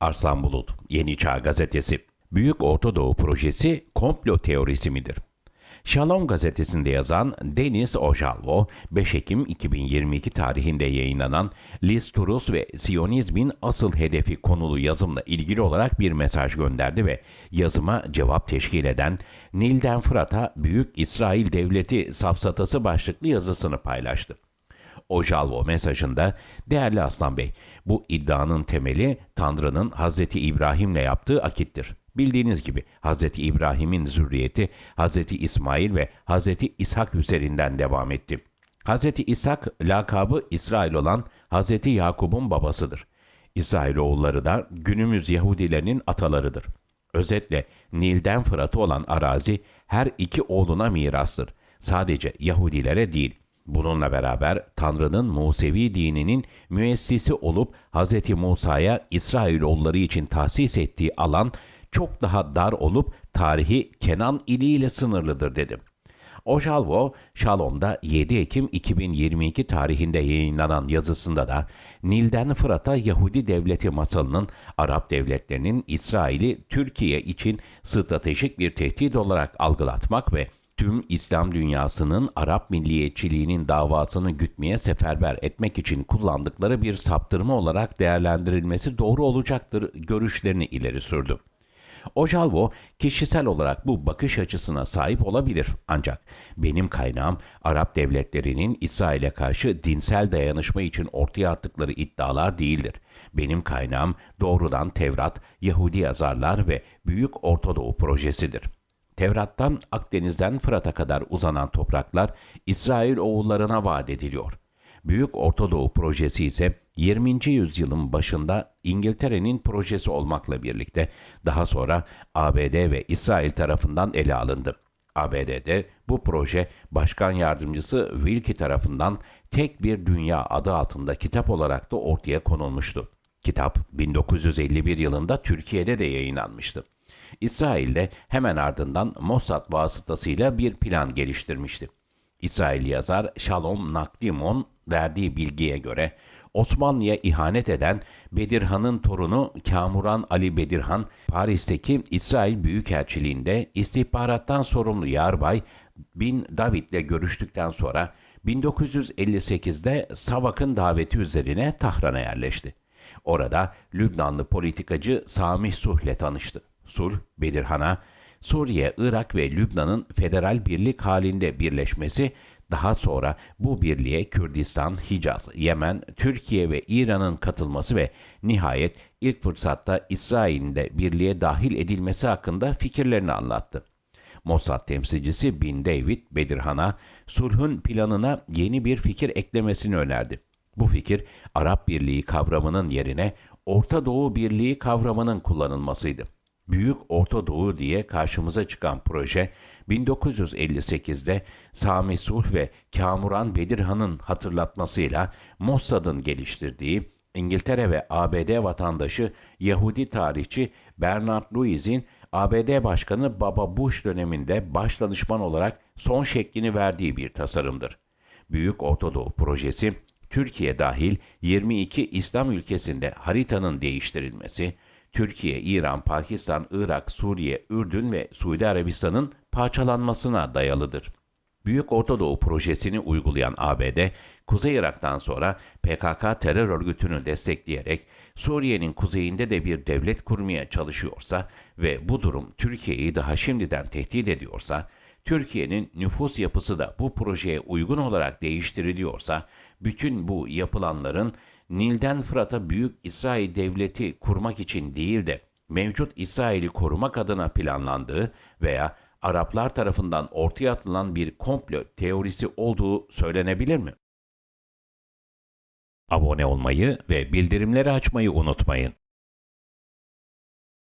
Arslan Bulut, Yeni Çağ Gazetesi. Büyük Orta Doğu Projesi komplo teorisi midir? Shalom gazetesinde yazan Deniz Ojalvo, 5 Ekim 2022 tarihinde yayınlanan Liz Truss ve Siyonizmin asıl hedefi konulu yazımla ilgili olarak bir mesaj gönderdi ve yazıma cevap teşkil eden Nil'den Fırat'a Büyük İsrail Devleti safsatası başlıklı yazısını paylaştı. Ojalvo mesajında değerli Aslan Bey bu iddianın temeli Tanrı'nın Hazreti İbrahim'le yaptığı akittir. Bildiğiniz gibi Hazreti İbrahim'in zürriyeti Hazreti İsmail ve Hazreti İshak üzerinden devam etti. Hazreti İshak lakabı İsrail olan Hazreti Yakub'un babasıdır. İsrailoğulları da günümüz Yahudilerinin atalarıdır. Özetle Nil'den Fırat'a olan arazi her iki oğluna mirastır. Sadece Yahudilere değil. Bununla beraber Tanrı'nın Musevi dininin müessisi olup Hz. Musa'ya İsrailoğulları için tahsis ettiği alan çok daha dar olup tarihi Kenan iliyle sınırlıdır dedim. Ojalvo, Şalom'da 7 Ekim 2022 tarihinde yayınlanan yazısında da Nil'den Fırat'a Yahudi devleti masalının Arap devletlerinin İsrail'i Türkiye için stratejik bir tehdit olarak algılatmak ve tüm İslam dünyasının Arap milliyetçiliğinin davasını gütmeye seferber etmek için kullandıkları bir saptırma olarak değerlendirilmesi doğru olacaktır görüşlerini ileri sürdü. Ojalvo kişisel olarak bu bakış açısına sahip olabilir ancak benim kaynağım Arap devletlerinin İsrail'e karşı dinsel dayanışma için ortaya attıkları iddialar değildir. Benim kaynağım doğrudan Tevrat, Yahudi yazarlar ve Büyük Ortadoğu projesidir. Tevrat'tan Akdeniz'den Fırat'a kadar uzanan topraklar İsrail oğullarına vaat ediliyor. Büyük Ortadoğu projesi ise 20. yüzyılın başında İngiltere'nin projesi olmakla birlikte daha sonra ABD ve İsrail tarafından ele alındı. ABD'de bu proje Başkan Yardımcısı Wilkie tarafından Tek Bir Dünya adı altında kitap olarak da ortaya konulmuştu. Kitap 1951 yılında Türkiye'de de yayınlanmıştı. İsrail'de hemen ardından Mossad vasıtasıyla bir plan geliştirmişti. İsrail yazar Shalom Nakdimon verdiği bilgiye göre Osmanlı'ya ihanet eden Bedirhan'ın torunu Kamuran Ali Bedirhan, Paris'teki İsrail Büyükelçiliğinde istihbarattan sorumlu Yarbay Bin David'le görüştükten sonra 1958'de Savak'ın daveti üzerine Tahran'a yerleşti. Orada Lübnanlı politikacı Samih Suh'le tanıştı. Sulh, Bedirhan'a Suriye, Irak ve Lübnan'ın federal birlik halinde birleşmesi, daha sonra bu birliğe Kürdistan, Hicaz, Yemen, Türkiye ve İran'ın katılması ve nihayet ilk fırsatta İsrail'in de birliğe dahil edilmesi hakkında fikirlerini anlattı. Mossad temsilcisi Bin David Bedirhan'a sulhun planına yeni bir fikir eklemesini önerdi. Bu fikir Arap Birliği kavramının yerine Orta Doğu Birliği kavramının kullanılmasıydı. Büyük Orta Doğu diye karşımıza çıkan proje 1958'de Sami Sulh ve Kamuran Bedirhan'ın hatırlatmasıyla Mossad'ın geliştirdiği İngiltere ve ABD vatandaşı Yahudi tarihçi Bernard Lewis'in ABD Başkanı Baba Bush döneminde baş danışman olarak son şeklini verdiği bir tasarımdır. Büyük Orta Doğu projesi Türkiye dahil 22 İslam ülkesinde haritanın değiştirilmesi, Türkiye, İran, Pakistan, Irak, Suriye, Ürdün ve Suudi Arabistan'ın parçalanmasına dayalıdır. Büyük Orta Doğu projesini uygulayan ABD, Kuzey Irak'tan sonra PKK terör örgütünü destekleyerek Suriye'nin kuzeyinde de bir devlet kurmaya çalışıyorsa ve bu durum Türkiye'yi daha şimdiden tehdit ediyorsa, Türkiye'nin nüfus yapısı da bu projeye uygun olarak değiştiriliyorsa, bütün bu yapılanların Nil'den Fırat'a büyük İsrail devleti kurmak için değil de mevcut İsrail'i korumak adına planlandığı veya Araplar tarafından ortaya atılan bir komplo teorisi olduğu söylenebilir mi? Abone olmayı ve bildirimleri açmayı unutmayın.